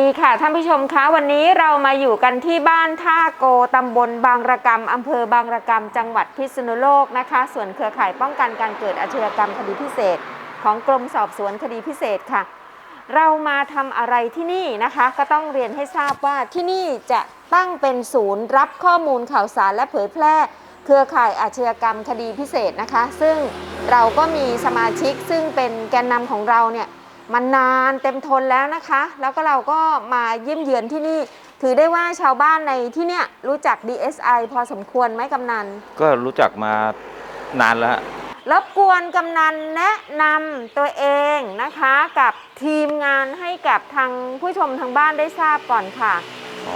ดีค่ะท่านผู้ชมคะวันนี้เรามาอยู่กันที่บ้านท่าโกตำบลบางระกำอำเภอบางระกำจังหวัดพิษณุโลกนะคะ ส่วนเครือข่ายป้องกันการเกิดอาชญากรรมคดีพิเศษ ของกรมสอบสวนคดีพิเศษค่ะ เรามาทำอะไรที่นี่นะคะ ก็ต้องเรียนให้ทราบว่าที่นี่จะตั้งเป็นศูนย์รับข้อมูลข่าวสารและเผยแพร่ เครือข่ายอาชญากรรมคดีพิเศษนะคะ ซึ่งเราก็มีสมาชิกซึ่งเป็นแกนนำของเราเนี่ย มันนานเต็มทนแล้วนะคะ แล้วก็เราก็มาเยี่ยมเยือนที่นี่ ถือได้ว่าชาวบ้านในที่เนี่ยรู้จัก DSI พอสมควรไหมกำนัน ก็รู้จักมานานแล้วฮะ รบกวนกำนันแนะนำตัวเองนะคะ กับทีมงานให้กับทางผู้ชมทางบ้านได้ทราบก่อนค่ะอ๋อ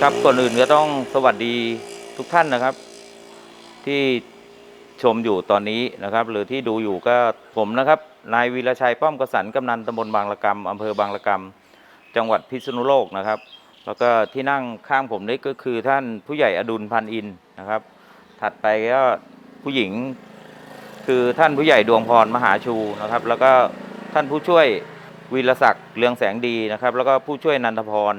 ครับก่อนอื่นก็ต้องสวัสดีทุกท่านนะครับ ที่ชมอยู่ตอนนี้นะครับ หรือที่ดูอยู่ก็ผมนะครับ นายวีรชัยป้อมกสันกำนันตำบลบางละกำอำเภอบางละกำจังหวัดพิษณุโลกนะครับ แล้วก็ที่นั่งข้างผมนี่ก็คือท่านผู้ใหญ่อดุลพันอินนะครับ ถัดไปก็ผู้หญิงคือท่านผู้ใหญ่ดวงพรมหาชูนะครับ แล้วก็ท่านผู้ช่วยวีรศักดิ์เรืองแสงดีนะครับ แล้วก็ผู้ช่วยนันทพร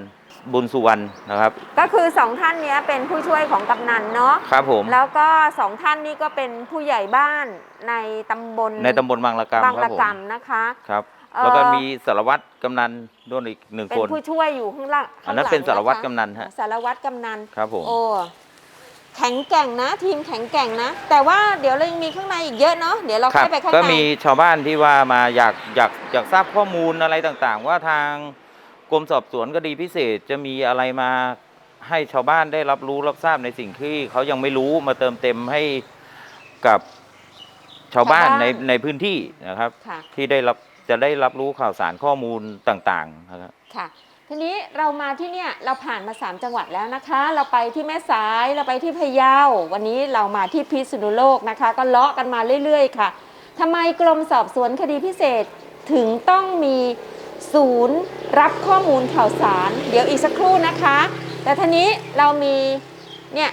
บุญสุวรรณนะครับ ก็คือสองท่านเนี้ยเป็นผู้ช่วยของกำนันเนาะครับผม แล้วก็สองท่านนี้ก็เป็นผู้ใหญ่บ้านในตำบลในตำบลบางละกำบางครัระบผมกำนะคะครับเอ่อแล้วก็มีสารวัตรกำนันด้วยอีกหนึ่งเป็นคนผู้ช่วยอยู่ข้างล่างอันนั้นข้างหลังเป็นสารวัตรนะคะกำนันฮะสารวัตรกำนันครับผมโอ้แข็งแกร่งนะ ทีมแข็งแกร่งนะ แต่ว่าเดี๋ยวเรายังมีข้างในอีกเยอะเนาะเดี๋ยวเราครับค่อยไปข้างก็ในมีชาวบ้านที่ว่ามาอยากอยากอยากทราบข้อมูลอะไรต่างๆ ว่าทาง กรมสอบสวนคดีพิเศษจะมีอะไรมาให้ชาวบ้านได้รับรู้รับทราบในสิ่งที่เขายังไม่รู้มาเติมเต็มให้กับชาวบ้านในในพื้นที่นะครับ ค่ะ ที่ได้รับจะได้รับรู้ข่าวสารข้อมูลต่างๆนะครับ ค่ะ ทีนี้เรามาที่เนี่ยเราผ่านมา 3 จังหวัดแล้วนะคะ เราไปที่แม่สายเราไปที่พะเยา วันนี้เรามาที่พิษณุโลกนะคะ ก็เลาะกันมาเรื่อย ๆ ค่ะทำไมกรมสอบสวนคดีพิเศษถึงต้องมี ศูนย์รับข้อมูลข่าวสาร เดี๋ยวอีกสักครู่นะคะ แต่ทีนี้เรามีเนี่ย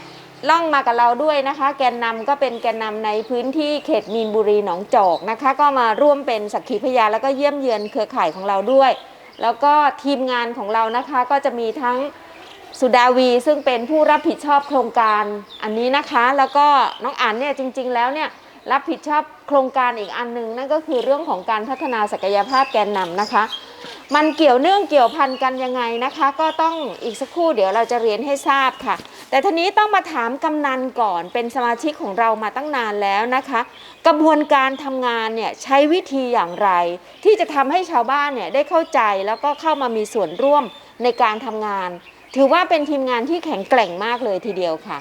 ล่องมากับเราด้วยนะคะ แกนนำก็เป็นแกนนำในพื้นที่เขตมีนบุรีหนองจอกนะคะ ก็มาร่วมเป็นสักขีพยานแล้วก็เยี่ยมเยือนเครือข่ายของเราด้วย แล้วก็ทีมงานของเรานะคะก็จะมีทั้งสุดาวีซึ่งเป็นผู้รับผิดชอบโครงการอันนี้นะคะ แล้วก็น้องอันเนี่ยจริง ๆ แล้วเนี่ยรับผิดชอบโครงการอีกอันหนึงนั่นก็คือเรื่องของการพัฒนาศักยภาพแกนนำนะคะ มันเกี่ยวเนื่องเกี่ยวพันกันยังไงนะคะ ก็ต้องอีกสักครู่เดี๋ยวเราจะเรียนให้ทราบค่ะ แต่ทีนี้ต้องมาถามกำนันก่อนเป็นสมาชิกของเรามาตั้งนานแล้วนะคะ กระบวนการทำงานเนี่ยใช้วิธีอย่างไร ที่จะทำให้ชาวบ้านเนี่ยได้เข้าใจแล้วก็เข้ามามีส่วนร่วมในการทำงาน ถือว่าเป็นทีมงานที่แข็งแกร่งมากเลยทีเดียวค่ะ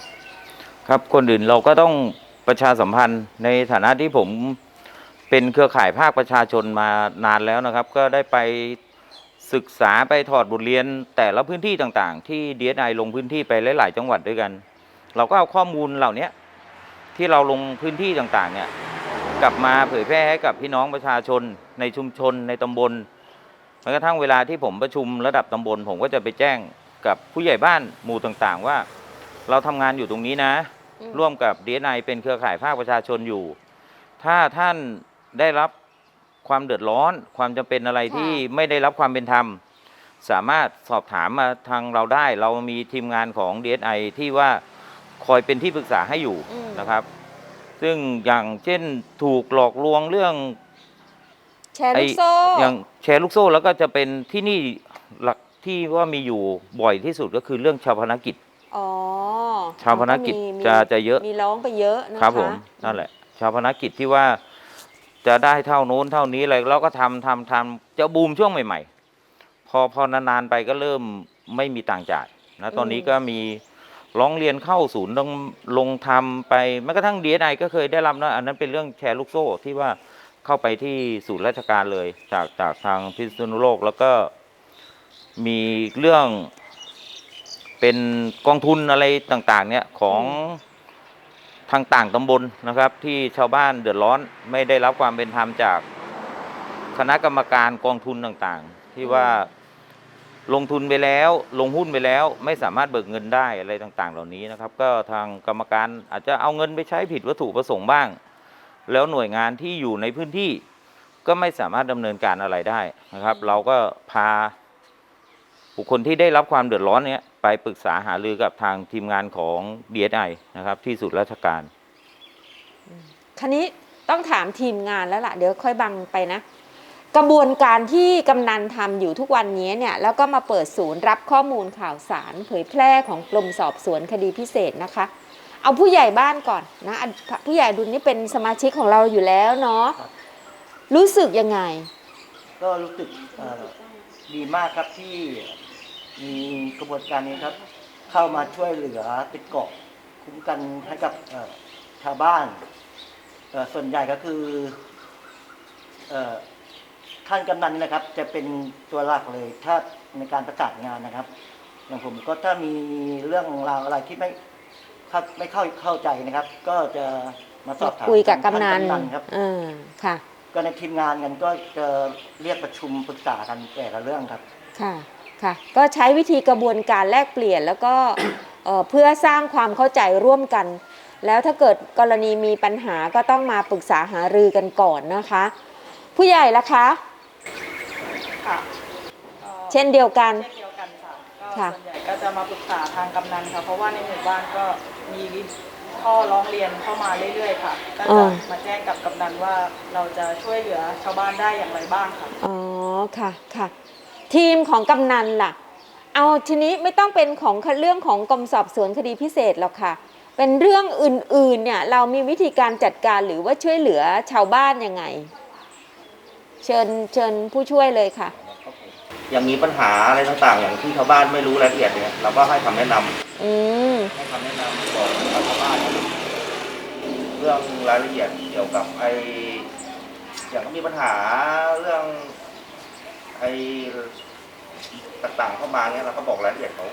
ครับคนอื่นเราก็ต้องประชาสัมพันธ์ในฐานะที่ผม เป็นเครือข่ายภาคประชาชนมานานแล้วนะครับ ก็ได้ไปศึกษาไปถอดบทเรียนแต่ละพื้นที่ต่างๆ ที่ DSI ลงพื้นที่ไปหลาย ๆ จังหวัดด้วยกัน เราก็เอาข้อมูลเหล่านี้ที่เราลงพื้นที่ต่างๆเนี่ยกลับมาเผยแพร่ให้กับพี่น้องประชาชนในชุมชนในตำบลแม้กระทั่งเวลาที่ผมประชุมระดับตำบล ผมก็จะไปแจ้งกับผู้ใหญ่บ้านหมู่ต่างๆ ว่า เราทำงานอยู่ตรงนี้นะอืมร่วมกับ DNI เป็นเครือข่ายภาคประชาชนอยู่ ถ้าท่าน ได้รับความเดือดร้อน ความจำเป็นอะไรที่ไม่ได้รับความเป็นธรรม สามารถสอบถามมาทางเราได้ เรามีทีมงานของ DSI ที่ว่าคอยเป็นที่ปรึกษาให้อยู่อืม นะครับ ซึ่งอย่างเช่นถูกหลอกลวงเรื่อง แชร์ลูกโซ่ อย่างแชร์ลูกโซ่แล้วก็จะเป็นที่นี่หลักที่ว่ามีอยู่บ่อยที่สุดก็คือเรื่องชาวพนักกิจ อ๋อชาวพนักกิจมีมีจะจะเยอะ มีร้องไปเยอะนะคะครับผมนั่นแหละ ชาวพนักกิจที่ว่า จะได้เท่าโน้นเท่านี้อะไรเราก็ทำทำทำจะบูมช่วงใหม่ ๆ พอพอนานๆไปก็เริ่มไม่มีต่างจ่ายนะตอนนี้ก็มีร้องเรียนเข้าศูนย์ลงลงทำไปแม้กระทั่งดีไอก็เคยได้รับนะอันนั้นเป็นเรื่องแชร์ลูกโซ่ที่ว่าเข้าไปที่ศูนย์ราชการเลย จากจากทางพิษณุโลกแล้วก็มีเรื่องเป็นกองทุนอะไรต่าง ๆ เนี่ยของางต่างตำบลนะครับ ที่ชาวบ้านเดือดร้อนไม่ได้รับความเป็นธรรมจากคณะกรรมการกองทุนต่างๆ ที่ว่าลงทุนไปแล้วลงหุ้นไปแล้วไม่สามารถเบิกเงินได้อะไรต่าง ๆ เหล่านี้นะครับ ก็ทางกรรมการอาจจะเอาเงินไปใช้ผิดวัตถุประสงค์บ้าง แล้วหน่วยงานที่อยู่ในพื้นที่ก็ไม่สามารถดำเนินการอะไรได้นะครับ เราก็พาบุคคลที่ได้รับความเดือดร้อนเนี้ย ไปปรึกษาหารือกับทางทีมงานของ DSI นะครับที่สุดราชการ คันนี้ต้องถามทีมงานแล้วล่ะ เดี๋ยวค่อยบังไปนะ กระบวนการที่กำนันทำอยู่ทุกวันนี้เนี่ยแล้วก็มาเปิดศูนย์รับข้อมูลข่าวสาร เผยแพร่ของกรมสอบสวนคดีพิเศษนะคะ เอาผู้ใหญ่บ้านก่อนนะอันผู้ใหญ่ดุลนี่เป็นสมาชิกของเราอยู่แล้วเนาะครับรู้สึกยังไง ก็รู้สึกเอ่อดีมากครับที่ มีกระบวนการนี้ครับ เข้ามาช่วยเหลือเป็นเกาะคุ้มกันให้กับเอ่อชาวบ้านเอ่อส่วนใหญ่ก็คือเอ่อท่านกำนันนี่นะครับ จะเป็นตัวหลักเลยถ้าในการประสานงานนะครับ อย่างผมก็ถ้ามีเรื่องราวอะไรที่ไม่เข้าไม่เข้าเข้าใจนะครับ ก็จะมาสอบถามคุยกับท่ากำนันครับเออค่ะ ก็ในทีมงานกันก็จะเรียกประชุมปรึกษากันแต่ละเรื่องครับ ค่ะ ค่ะก็ใช้วิธีกระบวนการแลกเปลี่ยนแล้วก็เอ่อเพื่อสร้างความเข้าใจร่วมกัน แล้วถ้าเกิดกรณีมีปัญหาก็ต้องมาปรึกษาหารือกันก่อนนะคะ ผู้ใหญ่ละคะค่ะเช่นเดียวกันเช่นเดียวกันค่ะก็ค่ะส่วนใหญ่ก็จะมาปรึกษาทางกำนันค่ะเพราะว่าในหมู่บ้านก็มีข้อร้องเรียนเข้ามาเรื่อยๆค่ะก็จะมาแจ้งกับกำนันว่าเราจะช่วยเหลือชาวบ้านได้อย่างไรบ้างค่ะอ๋อค่ะค่ะ ทีมของกำนันล่ะ เอาทีนี้ไม่ต้องเป็นของเรื่องของกรมสอบสวนคดีพิเศษหรอกค่ะ เป็นเรื่องอื่นๆเนี่ยเรามีวิธีการจัดการหรือว่าช่วยเหลือชาวบ้านยังไง เชิญเชิญผู้ช่วยเลยค่ะ อย่างมีปัญหาอะไรต่างๆ อย่างที่ชาวบ้านไม่รู้รายละเอียดเนี่ยเราก็ให้คำแนะนำอืมให้คำแนะนำบอกกับชาวบ้านเรื่องรายละเอียดเกี่ยวกับไออย่างมีปัญหาเรื่องไอ ต่างๆเข้ามาเนี่ยเราก็บอกรายละเอียดเขา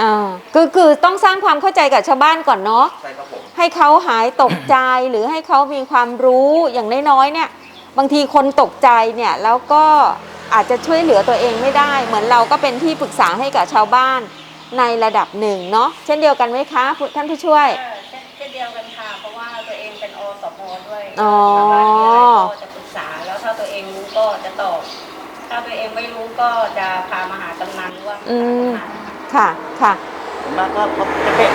อ่าคือคือต้องสร้างความเข้าใจกับชาวบ้านก่อนเนาะ ใช่ครับผม ให้เขาหายตกใจหรือให้เขามีความรู้อย่างน้อยๆเนี่ย บางทีคนตกใจเนี่ยแล้วก็อาจจะช่วยเหลือตัวเองไม่ได้ เหมือนเราก็เป็นที่ปรึกษาให้กับชาวบ้านในระดับหนึ่งเนาะเช่นเดียวกันไหมคะผู้ท่านผู้ช่วย เออเช่นเช่นเดียวกันค่ะ เพราะว่าตัวเองเป็นอสมด้วยอ๋อ ชาวบ้านมีอะไรก็จะปรึกษา แล้วถ้าตัวเองรู้ก็จะตอบ ถ้าตัวเองไม่รู้ก็จะพามาหากำนันหรือว่าอืมหากำนันค่ะค่ะส่วนมากก็เขาจะแบ่ง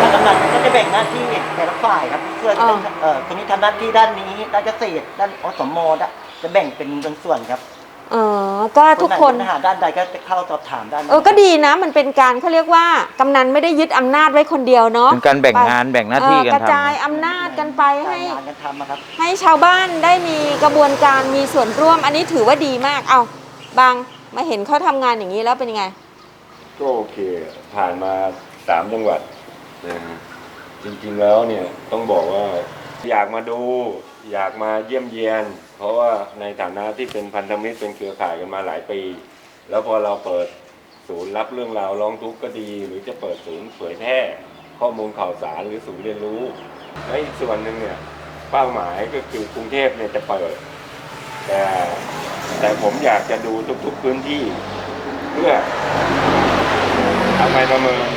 ท่านกำนันก็จะแบ่งหน้าที่แต่ละฝ่ายครับเพื่อจะต้องอ๋อเอ่อคนนี้ทำหน้าที่ด้านนี้ด้านเกษตรด้านอสมด้านจะแบ่งเป็นส่วนๆครับ อ๋อก็ทุกคนไหมีปัญหาด้านใดก็จะเข้าสอบถามด้านนั้นเออก็ดีนะ มันเป็นการเขาเรียกว่ากำนันไม่ได้ยึดอำนาจไว้คนเดียวเนาะเป็นการแบ่งงานแบ่งหน้าที่เออกันกระทำจายอำนาจกันไปให้การงานกันทำนะครับให้ชาวบ้านได้มีกระบวนการมีส่วนร่วม อันนี้ถือว่าดีมากเอาบางมาเห็นเขาทำงานอย่างนี้แล้วเป็นยังไง ก็โอเคผ่านมาสามจังหวัดนะฮะจริงๆแล้วเนี่ยต้องบอกว่าอยากมาดู อยากมาเยี่ยมเยียน เพราะว่าในฐานะที่เป็นพันธมิตรเป็นเครือข่ายกันมาหลายปี แล้วพอเราเปิดศูนย์รับเรื่องราวร้องทุกข์ก็ดี หรือจะเปิดศูนย์เผยแพร่ข้อมูลข่าวสารหรือศูนย์เรียนรู้และอีกส่วนหนึ่งเนี่ยเป้าหมายก็คือกรุงเทพเนี่ยจะเปิด แต่แต่ผมอยากจะดูทุกๆพื้นที่ เพื่อเอาไปประเมิน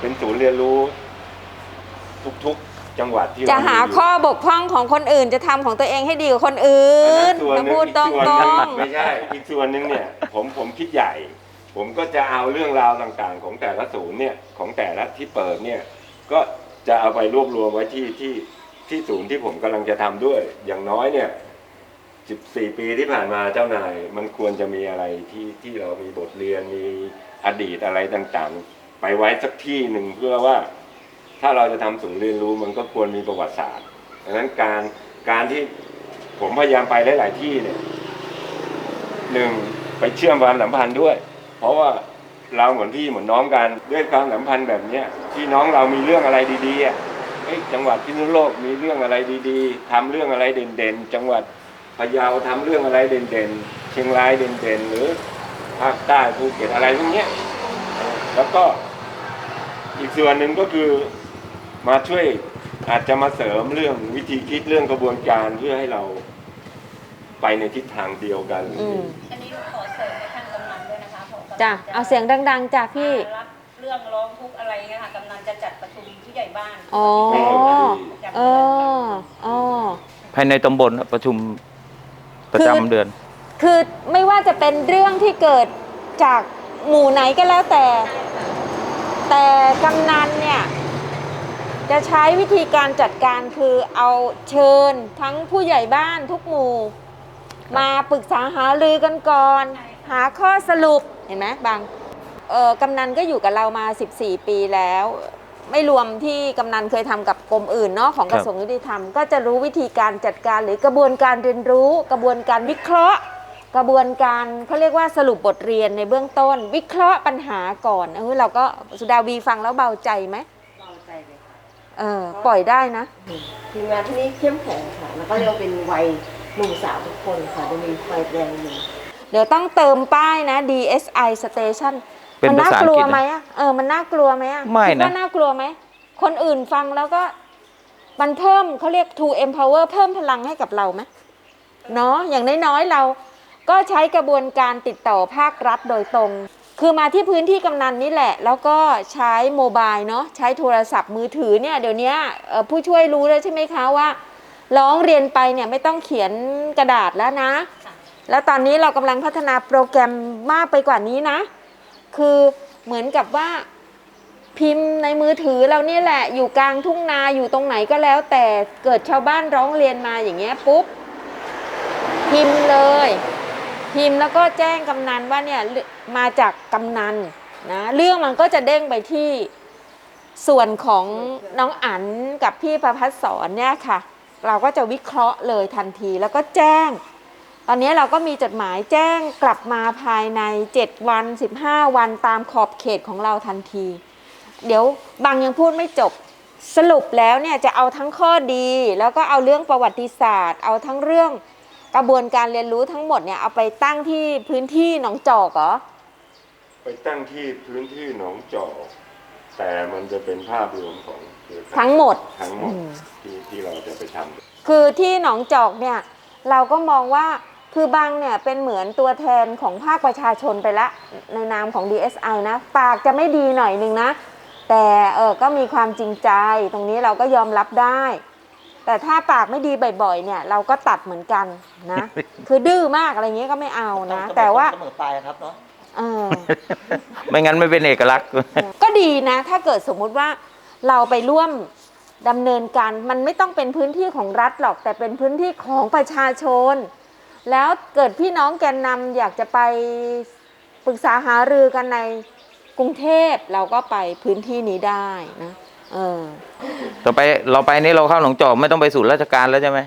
เป็นศูนย์เรียนรู้ทุกๆ จังหวัดที่จะเรหามียู่ข้อบกพร่องของคนอื่น จะทำของตัวเองให้ดีกว่าคนอื่นอัส่วนมาหนึ่พูดตรอีกส่วนหนึ่งไม่ใช่อีกส่วนหนึ่งเนี่ยผมผมคิดใหญ่ ผมก็จะเอาเรื่องราวต่างๆ ของแต่ละศูนย์เนี่ยของแต่ละที่เปิดเนี่ยก็จะเอาไปรวบรวมไว้ที่ที่ที่ศูนย์ที่ผมกำลังจะทำด้วย อย่างน้อยเนี่ย14 ปีที่ผ่านมาเจ้านายมันควรจะมีอะไรที่ที่เรามีบทเรียนมีอดีตอะไรต่างๆ ไปไว้สักที่หนึ่งเพื่อว่า ถ้าเราจะทำศูนย์เรียนรู้มันก็ควรมีประวัติศาสตร์ดังนั้นการการที่ผมพยายามไปหลาย ๆ ที่เนี่ยหนึ่งไปเชื่อมความสัมพันธ์ด้วย เพราะว่าเราเหมือนพี่เหมือนน้องกันด้วยความสัมพันธ์แบบเนี้ยพี่น้องเรามีเรื่องอะไรดีๆอะเอ้ยจังหวัดพิษณุโลกมีเรื่องอะไรดีๆทำเรื่องอะไรเด่นๆ จังหวัดพะเยาทำเรื่องอะไรเด่นๆ เชียงรายเด่นๆ หรือภาคใต้ภูเก็ตอะไรพวกเนี้ยแล้วก็อีกส่วนหนึ่งก็คือ มาช่วยอาจจะมาเสริมเรื่องวิธีคิดเรื่องกระบวนการเพื่อให้เราไปในทิศทางเดียวกัน อืมอันนี้ขอเสริมให้ท่านกำนันด้วยนะคะเพราะกำนันจ้ะเอาเสียงดัง ๆจ้ะพี่ รับเรื่องร้องทุกข์อะไรเงี้ยค่ะกำนันจะจัดประชุมผู้ใหญ่บ้านอ๋อประจำเอเดือนค่ะออ๋อ ภายในตำบลประชุมประจำเดือน คือไม่ว่าจะเป็นเรื่องที่เกิดจากหมู่ไหนก็แล้วแต่ แต่กำนันเนี่ย จะใช้วิธีการจัดการคือเอาเชิญทั้งผู้ใหญ่บ้านทุกหมู่ มาปรึกษาหารือกันก่อน หาข้อสรุปเห็นไหมบางเออกำนันก็อยู่กับเรามา 14 ปีแล้ว ไม่รวมที่กำนันเคยทำกับกรมอื่นเนาะของกระทรวงยุติธรรมก็จะรู้วิธีการจัดการหรือกระบวนการเรียนรู้ กระบวนการวิเคราะห์ กระบวนการเขาเรียกว่าสรุปบทเรียนในเบื้องต้น วิเคราะห์ปัญหาก่อนเออเราก็สุดาวีฟังแล้วเบาใจไหม เบาใจเลยค่ะ เออปล่อยได้นะ ทีมงานที่นี่เข้มแข็งค่ะ แล้วก็เรียกว่าเป็นวัยหนุ่มสาวทุกคนค่ะจะมีไฟแดงหนึ่งเดี๋ยวต้องเติมป้ายนะ DSI Station เป็นมัภาน่าษาอักงลักวฤษไหมนะ อะเออมันน่ากลัวไหมอะไม่นะ คิดว่าน่ากลัวไหมคนอื่นฟังแล้วก็มันเพิ่มเขาเรียก to empower เพิ่มพลังให้กับเราไหมเนาะอย่างน้อยๆเราก็ใช้กระบวนการติดต่อภาครัฐโดยตรง คือมาที่พื้นที่กำนันนี่แหละ แล้วก็ใช้โมบายเนาะใช้โทรศัพท์มือถือเนี่ยเดี๋ยวนี้ผู้ช่วยรู้แล้วใช่ไหมคะว่า ร้องเรียนไปเนี่ยไม่ต้องเขียนกระดาษแล้วนะ แล้วตอนนี้เรากำลังพัฒนาโปรแกรมมากไปกว่านี้นะ คือเหมือนกับว่าพิมพ์ในมือถือเราเนี่ยแหละอยู่กลางทุ่งนาอยู่ตรงไหนก็แล้ว แต่เกิดชาวบ้านร้องเรียนมาอย่างเงี้ยปุ๊บพิมพ์เลย พิมพ์แล้วก็แจ้งกำนันว่าเนี่ยมาจากกำนันนะเรื่องมันก็จะเด้งไปที่ส่วนของน้องอั๋นกับพี่ประพัฒสอนเนี่ยค่ะ เราก็จะวิเคราะห์เลยทันทีแล้วก็แจ้ง ตอนนี้เราก็มีจดหมายแจ้งกลับมาภายใน 7 วัน 15 วันตามขอบเขตของเราทันที เดี๋ยวบางยังพูดไม่จบสรุปแล้วเนี่ยจะเอาทั้งข้อดี แล้วก็เอาเรื่องประวัติศาสตร์ เอาทั้งเรื่อง กระบวนการเรียนรู้ทั้งหมดเนี่ยเอาไปตั้งที่พื้นที่หนองจอกเหรอไปตั้งที่พื้นที่หนองจอก แต่มันจะเป็นภาพรวมของเครือข่ายทั้งหมด ทั้งหมดอืม ที่ที่เราจะไปทำ คือที่หนองจอกเนี่ยเราก็มองว่าคือบางเนี่ยเป็นเหมือนตัวแทนของภาคประชาชนไปละในนามของ DSI นะ ปากจะไม่ดีหน่อยหนึงนะ แต่เออก็มีความจริงใจตรงนี้เราก็ยอมรับได้ แต่ถ้าปากไม่ดีบ่อยๆเนี่ย เราก็ตัดเหมือนกันนะ คือดื้อมากอะไรเงี้ยก็ไม่เอานะองแต่ว่าเสมอปลายครับเนาะเออ ไม่งั้นไม่เป็นเอกลักษณ์ ก็ดีนะ ถ้าเกิดสมมุติว่าเราไปร่วมดำเนินการมันไม่ต้องเป็นพื้นที่ของรัฐหรอก แต่เป็นพื้นที่ของประชาชน แล้วเกิดพี่น้องแกนนำอยากจะไปปรึกษาหารือกันในกรุงเทพเราก็ไปพื้นที่นี้ได้นะ เออ ต่อไปเราไปนี่เราเข้าหนองจอกไม่ต้องไปศูนย์ราชการแล้วใช่ไหม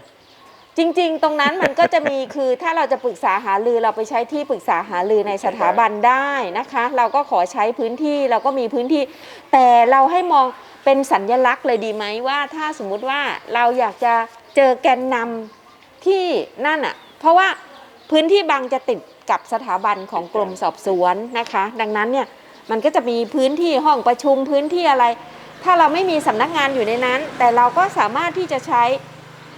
จริง ๆ ตรงนั้นมันก็จะมีคือถ้าเราจะปรึกษาหารือเราไปใช้ที่ปรึกษาหารือในสถาบันได้นะคะ เราก็ขอใช้พื้นที่เราก็มีพื้นที่ แต่เราให้มองเป็นสัญญลักษณ์เลยดีไหมว่า ถ้าสมมุติว่าเราอยากจะเจอแกนนำที่นั่นอะ เพราะว่าพื้นที่บางจะติดกับสถาบันของกรมสอบสวนนะคะ ดังนั้นเนี่ยมันก็จะมีพื้นที่ห้องประชุมพื้นที่อะไร ถ้าเราไม่มีสำนักงานอยู่ในนั้น แต่เราก็สามารถที่จะใช้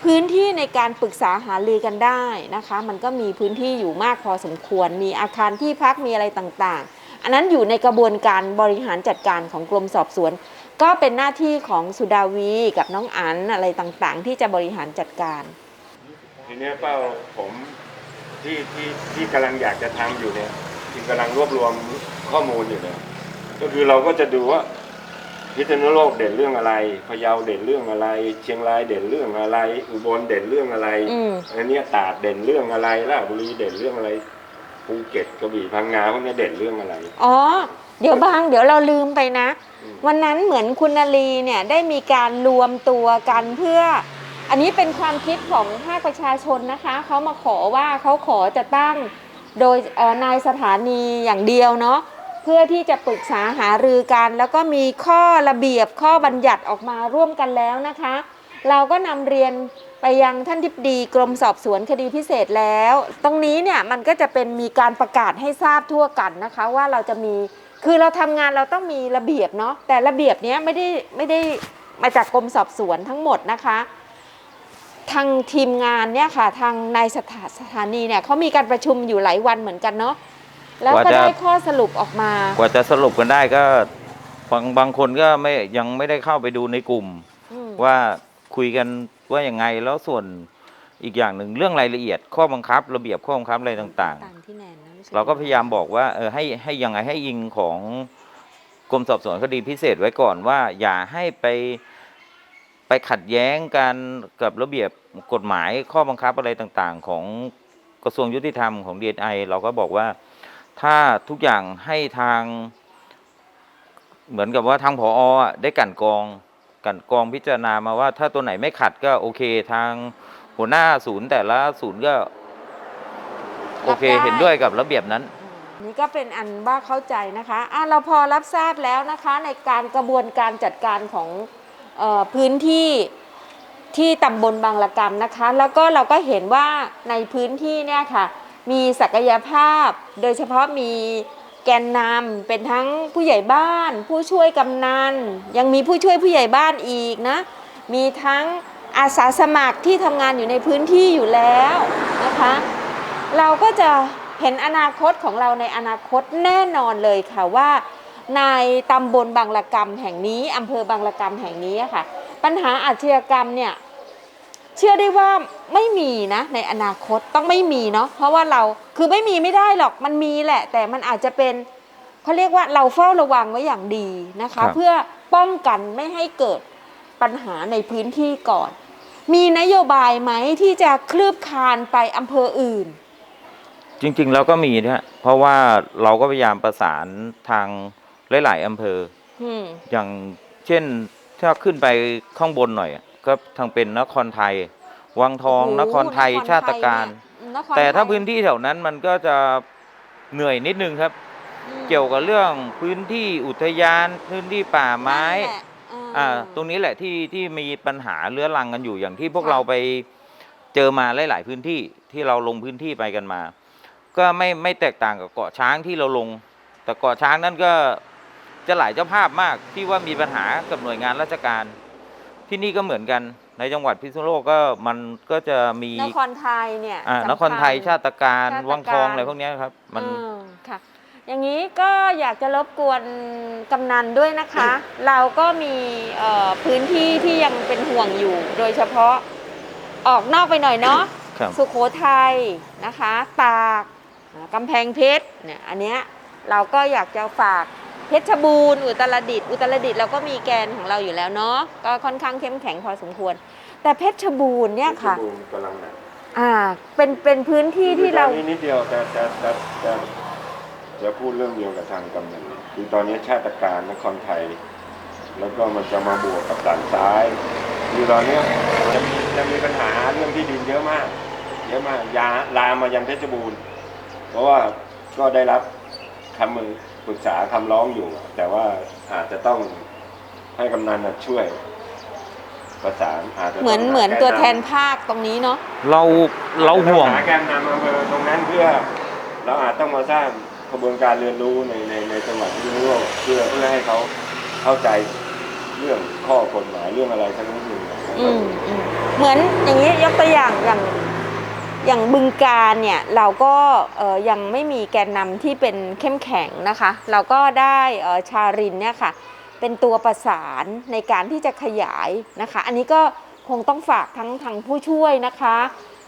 พื้นที่ในการปรึกษาหารือกันได้นะคะ มันก็มีพื้นที่อยู่มากพอสมควร มีอาคารที่พักมีอะไรต่างๆ อันนั้นอยู่ในกระบวนการบริหารจัดการของกรมสอบสวน ก็เป็นหน้าที่ของสุดาวีกับน้องอันอะไรต่างๆ ที่จะบริหารจัดการ ทีเนี้ยเป้าผมที่ที่ที่กำลังอยากจะทำอยู่เนี่ยที่กำลังรวบรวมข้อมูลอยู่เนี่ยก็คือเราก็จะดูว่า พิษณุโลกเด่นเรื่องอะไรพะเยาเด่นเรื่องอะไร เชียงรายเด่นเรื่องอะไร อุบลเด่นเรื่องอะไรอืม อันเนี้ยตราดเด่นเรื่องอะไรราชบุรีเด่นเรื่องอะไรภูเก็ตกระบี่พังงาพวกเนี้ยเด่นเรื่องอะไร อ๋อ เดี๋ยวบางเดี๋ยวเราลืมไปนะ อืม วันนั้นเหมือนคุณนาลีเนี่ยได้มีการรวมตัวกันเพื่อ อันนี้เป็นความคิดของภาคประชาชนนะคะเขามาขอว่าเขาขอจะตั้งโดยเอ่อนายสถานีอย่างเดียวเนาะ เพื่อที่จะปรึกษาหารือกัน แล้วก็มีข้อระเบียบข้อบัญญัติออกมาร่วมกันแล้วนะคะ เราก็นำเรียนไปยังท่านทิบดีกรมสอบสวนคดีพิเศษแล้ว ตรงนี้เนี่ยมันก็จะเป็นมีการประกาศให้ทราบทั่วกันนะคะ ว่าเราจะมีคือเราทำงานเราต้องมีระเบียบเนาะแต่ระเบียบเนี้ยไม่ได้ไม่ได้มาจากกรมสอบสวนทั้งหมดนะคะ ทางทีมงานเนี่ยค่ะทางนายสถาสถานีเนี่ยเขามีการประชุมอยู่หลายวันเหมือนกันเนาะ แล้วกว่าก็จะได้ข้อสรุปออกมา กว่าจะสรุปกันได้ก็บางบางคนก็ไม่ยังไม่ได้เข้าไปดูในกลุ่มอืมว่าคุยกันว่ายังไงแล้วส่วนอีกอย่างหนึ่งเรื่องรายละเอียด ข้อบังคับ ระเบียบข้อบังคับอะไรต่างตามที่แนนนะไม่ใช่เราก็พยายามบอกว่าเออให้ให้ยังไงให้ยิงของกรมสอบสวนคดีพิเศษไว้ก่อนว่า อย่าให้ไปไปขัดแย้งกันกับระเบียบกฎหมายข้อบังคับอะไรต่างๆ ของกระทรวงยุติธรรมของ DNI เราก็บอกว่า ถ้าทุกอย่างให้ทาง เหมือนกับว่าทางผออะได้กลันกรองกลันกรองพิจารณามาว่า ถ้าตัวไหนไม่ขัดก็โอเคทางหัวหน้าศูนย์แต่ละศูนย์ก็โอเครับได้เห็นด้วยกับระเบียบนั้น นี่ก็เป็นอันว่าเข้าใจนะคะอะเราพอรับทราบแล้วนะคะ ในการกระบวนการจัดการของเออพื้นที่ที่ตำบลบางละกำนะคะ แล้วก็เราก็เห็นว่าในพื้นที่เนี่ยค่ะ มีศักยภาพ โดยเฉพาะมีแกนนำเป็นทั้งผู้ใหญ่บ้าน ผู้ช่วยกำนันยังมีผู้ช่วยผู้ใหญ่บ้านอีกนะ มีทั้งอาสาสมัครที่ทำงานอยู่ในพื้นที่อยู่แล้วนะคะ เราก็จะเห็นอนาคตของเราในอนาคตแน่นอนเลยค่ะว่า ในตำบลบางละกำแห่งนี้อำเภอบางละกำแห่งนี้ค่ะ ปัญหาอาชญากรรมเนี่ย เชื่อได้ว่าไม่มีนะในอนาคตต้องไม่มีเนาะเพราะว่าเราคือไม่มีไม่ได้หรอกมันมีแหละ แต่มันอาจจะเป็นเขาเรียกว่าเราเฝ้าระวังไว้อย่างดีนะครัคะบเพื่อป้องกันไม่ให้เกิดปัญหาในพื้นที่ก่อน มีนโยบายไหมที่จะคลืบคลานไปอำเภออื่น จริงๆแล้วก็มีนะฮะเพราะว่าเราก็พยายามประสานทางหลายๆอำเภออืมอย่างเช่นถ้าขึ้นไปข้างบนหน่อยอะ ก็ทางเป็นนครไทย วังทองโโหนครไทยนคชาติการเนี่ยนครแต่ถ้าไทยพื้นที่แถวนั้นมันก็จะเหนื่อยนิดนึงครับอืมเกี่ยวกับเรื่องพื้นที่อุทยาน พื้นที่ป่าไม้นั่นแหละเอ่าตรงนี้แหละที่ที่มีปัญหาเรื้อรังกันอยู่อย่างที่พวกค่ะเราไปเจอมาหลาย ๆ พื้นที่ที่เราลงพื้นที่ไปกันมา ก็ไม่ไม่แตกต่างกับเกาะช้างที่เราลง แต่เกาะช้างนั่นก็จะหลายเจ้าภาพมากที่ว่ามีปัญหากับหน่วยงานราชการ ที่นี่ก็เหมือนกันในจังหวัดพิษณุโลกก็มันก็จะมีนครไทยเนี่ยอ่าสำญ นครไทยชาติการชาติการ วังทองอะไรพวกเนี้ยครับมันเออค่ะ อย่างนี้ก็อยากจะรบกวนกำนันด้วยนะคะ เราก็มีเอ่อพื้นที่ที่ยังเป็นห่วงอยู่ โดยเฉพาะออกนอกไปหน่อยเนาะ ครับ สุโขทัยนะคะ ตากอ่ากำแพงเพชรเนี่ยอันเนี้ยเราก็อยากจะฝาก เพชรบูรณ์อุตรดิตถ์อุตรดิตถ์เราก็มีแกนของเราอยู่แล้วเนาะก็ค่อนข้างเข้มแข็งพอสมควร แต่เพชรบูรณ์เนี่ยค่ะเพชรบูรณ์กำลังหนักอ่าเป็นเป็นพื้นที่ที่เรา คือตอนนี้นิดเดียวแต่แต่แต่แต่จะพูดเรื่องเดียวกับทางกำนันคือตอนนี้ชาติการนครไทย แล้วก็มันจะมาบวกกับด่านซ้ายคือตอนเนี้ยจะมีจะมีปัญหาเรื่องที่ดินเยอะมาก เยอะมากยาลามมายังเพชรบูรณ์ เพราะว่าก็ได้รับคำมือ ปรึกษาคำร้องอยู่ แต่ว่าอาจจะต้องให้กำนันน่ะช่วยประสานอาจจะต้งเหมือนหาเหมือนแกตัวแทนำภาคตรงนี้เนาะเราเราห่วงหาแกนนำอำเภอตรงนั้นเพื่อ เราอาจต้องมาสร้างกระบวนการเรียนรู้ในในในจังหวัดพิษณุโลกเพื่อเพื่อให้เขาเข้าใจเรื่องข้อกฎหมายเรื่องอะไรสักนิดหนึ่งอืมอืมเหมือนอย่างนี้ยกตัวอย่างอย่าง อย่างบึงการเนี่ยเราก็ยังไม่มีแกนนำที่เป็นเข้มแข็งนะคะ เราก็ได้ชารินเนี่ยค่ะเป็นตัวประสานในการที่จะขยายนะคะ อันนี้ก็คงต้องฝากทั้งทางผู้ช่วยนะคะ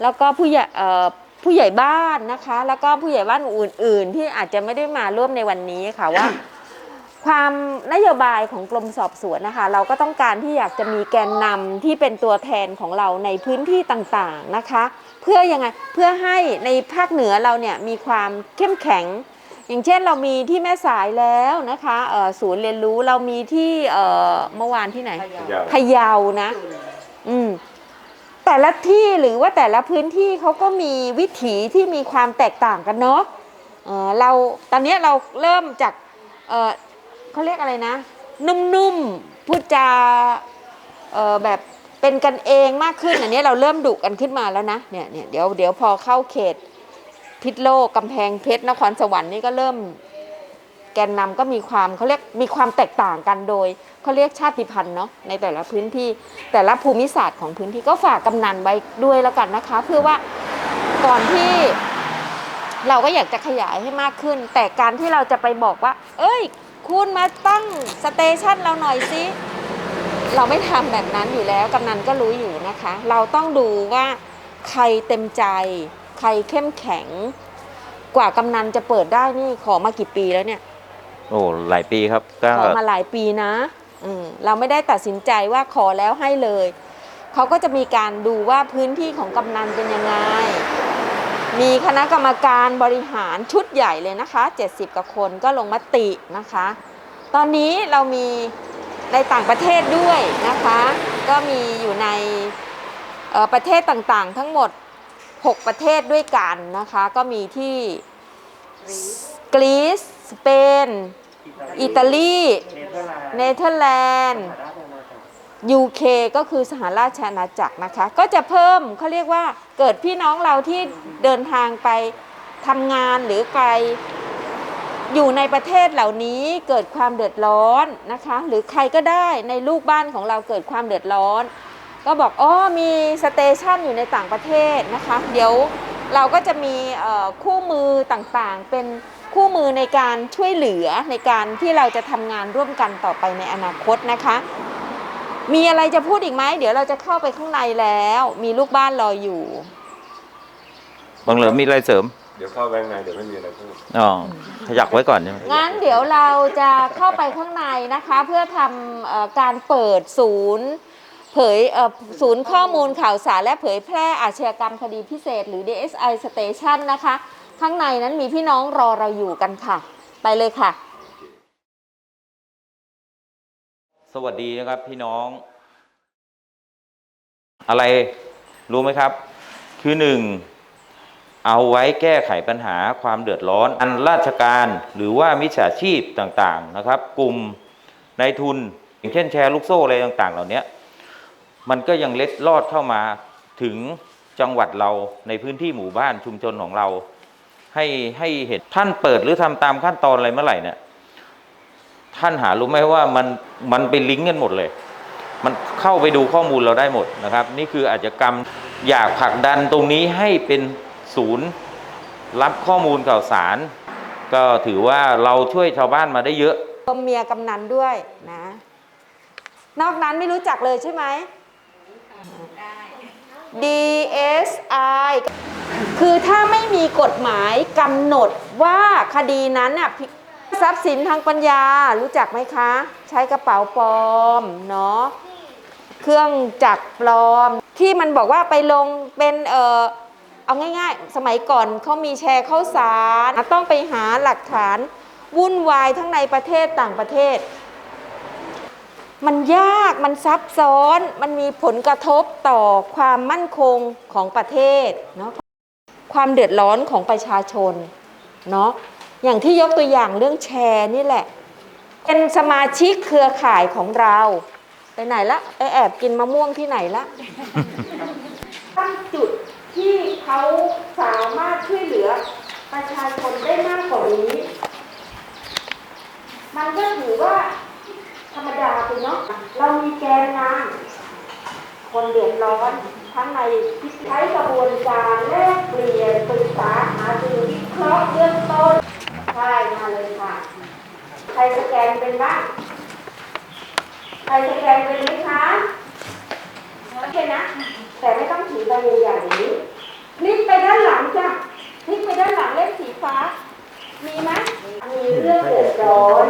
แล้วก็ผู้ใหญ่ผู้ใหญ่บ้านนะคะ แล้วก็ผู้ใหญ่บ้านอื่น ๆ ที่อาจจะไม่ได้มาร่วมในวันนี้ค่ะว่า ความนโยบายของกรมสอบสวนนะคะ เราก็ต้องการที่อยากจะมีแกนนำที่เป็นตัวแทนของเราในพื้นที่ต่างๆนะคะ เพื่อยังไงเพื่อให้ในภาคเหนือเราเนี่ยมีความเข้มแข็ง อย่างเช่นเรามีที่แม่สายแล้วนะคะเอ่อศูนย์เรียนรู้เรามีที่เอ่อเมื่อวานที่ไหนพะเยานะ อืมแต่ละที่หรือว่าแต่ละพื้นที่เขาก็มีวิถีที่มีความแตกต่างกันเนาะเออเราตอนเนี้ยเราเริ่มจาก เขาเรียกอะไรนะ นุ่มๆพูดจาเออแบบเป็นกันเองมากขึ้นอันนี้เราเริ่มดุกันขึ้นมาแล้วนะเนี่ยเนี่ยเดี๋ยวเดี๋ยวพอเข้าเขตพิษโลกกำแพงเพชรนครสวรรค์นี่ก็เริ่มแกนนำก็มีความเขาเรียกมีความแตกต่างกันโดยเขาเรียกชาติพันธุ์เนาะในแต่ละพื้นที่แต่ละภูมิศาสตร์ของพื้นที่ก็ฝากกำนันไว้ด้วยแล้วกันนะคะ เพื่อว่าก่อนที่เราก็อยากจะขยายให้มากขึ้น แต่การที่เราจะไปบอกว่า เอ้ย คุณมาตั้งสเตชันเราหน่อยสิเราไม่ทำแบบนั้นอยู่แล้วกำนันก็รู้อยู่นะคะ เราต้องดูว่าใครเต็มใจ ใครเข้มแข็ง กว่ากำนันจะเปิดได้นี่ขอมากี่ปีแล้วเนี่ยโอ้หลายปีครับก็ขอมาหลายปีนะอืมเราไม่ได้ตัดสินใจว่าขอแล้วให้เลย เขาก็จะมีการดูว่าพื้นที่ของกำนันเป็นยังไง มีคณะกรรมการบริหารชุดใหญ่เลยนะคะ 70กว่าคนก็ลงมตินะคะ ตอนนี้เรามีในต่างประเทศด้วยนะคะ ก็มีอยู่ในประเทศต่างๆ ทั้งหมด 6 ประเทศด้วยกันนะคะ ก็มีที่กรีซสเปน อิตาลี เนเธอร์แลนด์ UK ก็คือสหราชอาณาจักรนะคะ ก็จะเพิ่มเขาเรียกว่าเกิดพี่น้องเราที่เดินทางไปทำงานหรือไปอยู่ในประเทศเหล่านี้เกิดความเดือดร้อนนะคะ หรือใครก็ได้ในลูกบ้านของเราเกิดความเดือดร้อน ก็บอกอ๋อมีสเตชันอยู่ในต่างประเทศนะคะ เดี๋ยวเราก็จะมีคู่มือต่างๆ เป็นคู่มือในการช่วยเหลือในการที่เราจะทำงานร่วมกันต่อไปในอนาคตนะคะ มีอะไรจะพูดอีกไหมเดี๋ยวเราจะเข้าไปข้างในแล้ว มีลูกบ้านรออยู่บางเหลิมมีอะไรเสริมเดี๋ยวเข้าไปข้างในเดี๋ยวไม่มีอะไรพูด อ๋อขยักไว้ก่อนใช่ไหมงั้นเดี๋ยวเราจะเข้าไปข้างในนะคะ เพื่อทำเอ่อการเปิดศูนย์ เผยเอ่อศูนย์ข้อมูลข่าวสารและเผยแพร่อาชญากรรมคดีพิเศษ หรือ DSI Station นะคะ ข้างในนั้นมีพี่น้องรอเราอยู่กันค่ะ ไปเลยค่ะ สวัสดีนะครับพี่น้อง อะไรรู้ไหมครับ คือหนึ่งเอาไว้แก้ไขปัญหาความเดือดร้อนอันราชการหรือว่ามิจฉาชีพต่างๆนะครับ กลุ่มนายทุน อย่างเช่นแชร์ลูกโซ่อะไรต่าง ๆ เหล่านี้มันก็ยังเล็ดลอดเข้ามาถึงจังหวัดเราในพื้นที่หมู่บ้านชุมชนของเรา ให้ให้เห็นท่านเปิดหรือทำตามขั้นตอนอะไรเมื่อไหร่เนี่ย ท่านหารู้ไหมว่ามันมันไปลิงก์กันหมดเลย มันเข้าไปดูข้อมูลเราได้หมดนะครับ นี่คืออาชกรรมอยากผลักดันตรงนี้ให้เป็นศูนย์รับข้อมูลข่าวสาร ก็ถือว่าเราช่วยชาวบ้านมาได้เยอะรวมเมียกำนันด้วยนะ นอกนั้นไม่รู้จักเลยใช่ไหม DSI คือถ้าไม่มีกฎหมายกำหนดว่าคดีนั้นน่ะ ทรัพย์สินทางปัญญารู้จักไหมคะ ใช้กระเป๋าปลอมเนาะเครื่องจักรปลอม ที่มันบอกว่าไปลงเป็นเออเอาง่ายๆ สมัยก่อนเขามีแชร์เข้าสารต้องไปหาหลักฐานวุ่นวายทั้งในประเทศต่างประเทศ มันยากมันซับซ้อนมันมีผลกระทบต่อความมั่นคงของประเทศเนาะความเดือดร้อนของประชาชนเนาะ อย่างที่ยกตัวอย่างเรื่องแชร์นี่แหละ เป็นสมาชิกเครือข่ายของเราไปไหนละไปแอบกินมะม่วงที่ไหนละตั้งจุดที่เขาสามารถช่วยเหลือประชาชนได้มากกว่านี้ มันก็ถือว่าธรรมดาไปเนาะเรามีแกนนำคนเดือดร้อนทั้งในที่ใช้กระบวนการแลกเปลี่ยนปรึกษาหารือวิเคราะห์เบื้องต้น ใช่มาเลยค่ะ ใคร สแกนเป็นบ้างใครสแกนเป็นไหมคะโอเคนะ แต่ไม่ต้องถือใบใหญ่ๆอย่างนี้พลิกไปด้านหลังจ้ะพลิกไปด้านหลังเลขสีฟ้า มีไหมมีเรื่องเดือดร้อน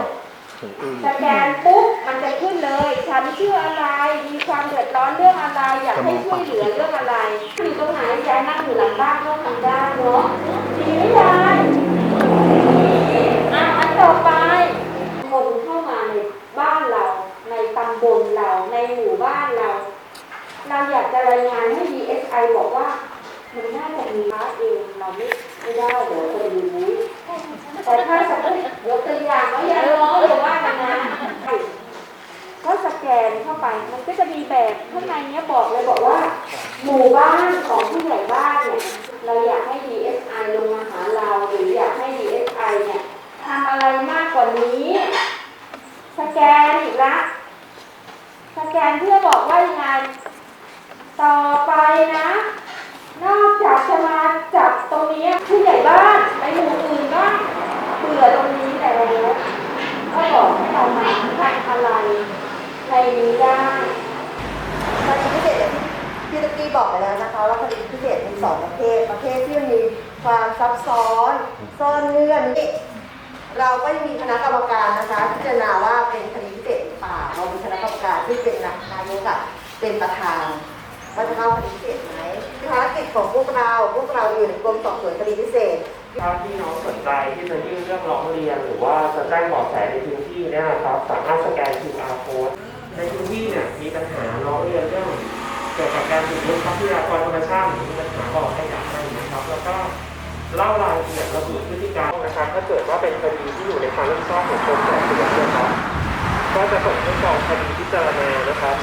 สแกนปุ๊บมันจะขึ้นเลยฉันชื่ออะไร มีความเดือดร้อนเรื่องอะไร อยากให้ช่วยเหลือเรื่องอะไรอยู่ตรงไหนยายนั่งอยู่หลังบ้านก็ทำได้เนาะดีไหมยายดีอะอันต่อไป คนเข้ามาในบ้านเรา ในตำบล เราในหมู่บ้านเรา เราอยากจะรายงานให้ DSI บอกว่า มันน่าจะมีพาร์ทเองเราไม่ไม่ได้เดี๋ยวจะดูแต่ถ้าสมมติยกตัวอย่างว่าอย่าร้องอย่าว่ากันนะก็สแกนเข้าไปมันก็จะมีแบบข้างในเนี้ยบอกเลยบอกว่า หมู่บ้านของผู้ใหญ่บ้านเนี่ยเราอยากให้ DSI ลงมาหาเราหรืออยากให้ DSI เนี่ยทำอะไรมากกว่านี้ สแกนอีกละ สแกนเพื่อบอกว่ายังไง ต่อไปนะ นอกจากจะมาจับตรงนี้ผู้ใหญ่บ้านไปหมู่อื่นบ้างเบื่อตรงนี้แล้วก็บอกให้เรามาทำอะไรในนี้ได้เราจะไม่เด็ดที่พี่ตะกี้บอกไปแล้วนะคะ ว่าคดีพิเศษมีสองประเภทประเภทที่มีความซับซ้อนซ่อนเงื่อนนี่เราก็ยังมีคณะกรรมการนะคะพิจารณาว่าเป็นคดีพิเศษ ป่าเรามีคณะกรรมการที่เป็นนายกเป็นประธานว่าจะเข้าคดีพิเศษไหมภารกิจของพวกเราพวกเราอยู่ในกรมสอบสวนคดีพิเศษถ้าพี่น้องสนใจที่จะยื่นเรื่องร้องเรียน หรือว่าจะแจ้งเบาะแสในพื้นที่เนี่ยครับสามารถสแกน QR code ในพื้นที่เนี่ยมีปัญหาร้องเรียนเรื่องเกี่ยวกับการถูกลุกทรัพยากรธรรมชาติหรือมีปัญหาบ่อขยะอะไรอยางเงี้ยครับ แล้วก็เล่ารายละเอียดระบุพฤติการนะครับถ้าเกิดว่าเป็นคดีที่อยู่ในความรับผิดชอบของกรมสอบสวนนะครับ ก็จะส่งให้กองคดีพิจารณานะครับ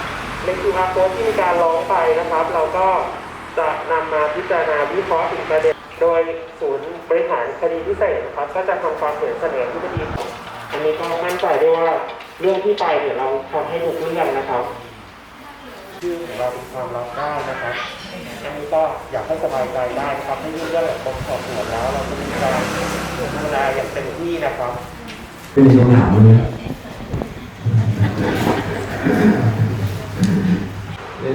ใน QR code ที่มีการร้องไปนะครับ เราก็จะนำมาพิจารณาวิเคราะห์ถึงประเด็น โดยศูนย์บริหารคดีพิเศษนะครับ ก็จะทำความเห็นเสนอที่คดีอันนี้ก็มั่นใจได้ว่าเรื่องที่ไปเนี่ยเราทำให้ถูกเรื่องนะครับชื่อของเราเป็นความลับได้นะครับอันนี้ก็อยากให้สบายใจได้นะครับให้ยื่นเรื่องกับกรมสอบสวนแล้ว เราจะมีการดูแลอย่างเต็มที่นะครับเป็นคำถามวันนี้เ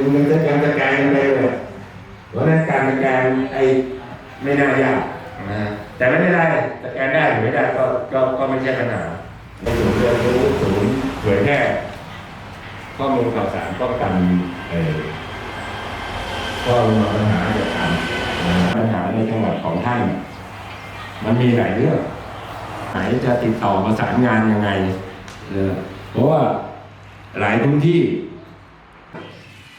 ป็นมันจะการจัดการกันไปเลยเพราะฉะนั้นการจัดการไอ้ไม่น่ายากนะแต่ไม่ได้จัดการได้หรือไม่ได้ก็ก็ก็ไม่ใช่ปัญหาในศูนย์เรียนรู้ศูนย์เผยแพร่ข้อมูลข่าวสารป้องกันเอ่อข้อมูลปัญหาเกี่ยวกับปัญหาในจังหวัดของท่าน มันมีหลายเรื่องไหนจะติดต่อประสานงานยังไงเออเพราะว่าหลายพื้นที่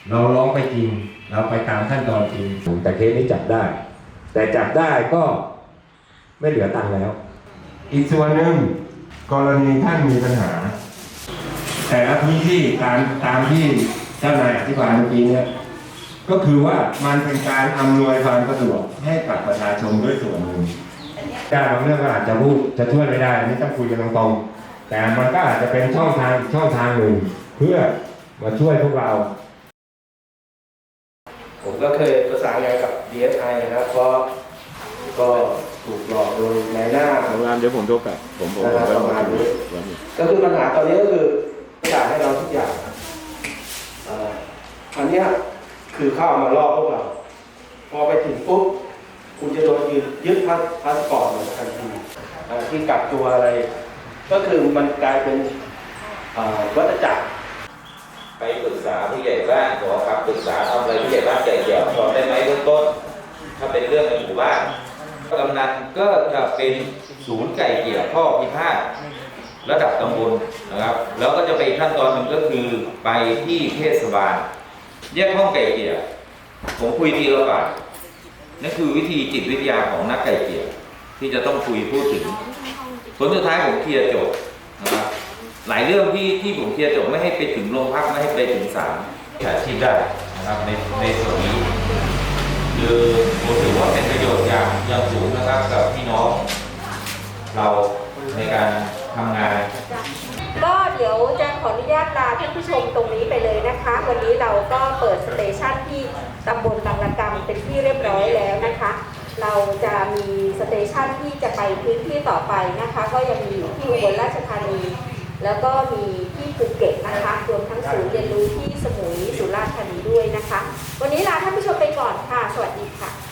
เราร้องไปจริง เราไปตามขั้นตอนจริง แต่เคสนี้จับได้ แต่จับได้ก็ไม่เหลือตังค์แล้ว อีกส่วนหนึ่งกรณีท่านมีปัญหา แต่ละพื้นที่ตามตามที่เจ้านายอธิบายเมื่อกี้เนี่ยก็คือว่ามันเป็นการอำนวยความสะดวกให้กับประชาชนด้วยส่วนหนึ่งได้บางเรื่องก็อาจจะพูดจะช่วยไม่ได้อันนี้ต้องคุยกันตรงๆแต่มันก็อาจจะเป็นช่องทางอีกช่องทางหนึ่งเพื่อมาช่วยพวกเราผม ก็เคยประสานงานกับ DSI นะครับเพราะก็ถูกหลอกโดยนายหน้า โรงงานเดี๋ยวผมโทรกลับผมผมนะครับประมาณนี้ก็คือปัญหาตอนนี้ก็คือจ่ายให้เราทุกอย่างเอ่ออันเนี้ยคือเข้ามาล่อพวกเรา พอไปถึงปุ๊บ คุณจะโดนยึดยึดพาสพาสปอร์ตเลยทันทีเอ่อที่กักตัวอะไร ก็คือมันกลายเป็นเอ่อวัฏจักร ไปปรึกษาผู้ใหญ่บ้านขอคำปรึกษาทำอะไรผู้ใหญ่บ้านไก่เกี่ยวพอได้ไหมเบื้องต้น ถ้าเป็นเรื่องในหมู่บ้านกำนันก็จะเป็นศูนย์ไก่เกี่ยวข้อพิพาทระดับตำบลนะครับ แล้วก็จะไปขั้นตอนหนึ่งก็คือไปที่เทศบาลแยกห้องไก่เกี่ยวผมคุยทีละฝ่ายนั่นคือวิธีจิตวิทยาของนักไก่เกี่ยวที่จะต้องคุยพูดถึงผลสุดท้ายผมเคลียร์จบนะครับ หลายเรื่องที่ที่ผมเคลียร์จบไม่ให้ไปถึงโรงพักไม่ให้ไปถึงศาลฉาชีพได้นะครับในในส่วนนี้คือผมถือว่าเป็นประโยชน์อย่างอย่างสูงนะครับกับพี่น้อง เราในการทำงาน ก็เดี๋ยวจะขออนุญาตลาท่านผู้ชมตรงนี้ไปเลยนะคะ วันนี้เราก็เปิดสเตชันที่ตำบลบางระกำเป็นที่เรียบร้อยแล้วนะคะ เราจะมีสเตชันที่จะไปพื้นที่ต่อไปนะคะ ก็ยังมีอยู่ที่อุบลราชธานี แล้วก็มีที่ภูเก็ตนะคะรวมทั้งศูนย์เรียนรู้ที่สมุยสุราษฎร์ธานีด้วยนะคะ วันนี้ลาท่านผู้ชมไปก่อนค่ะ สวัสดีค่ะ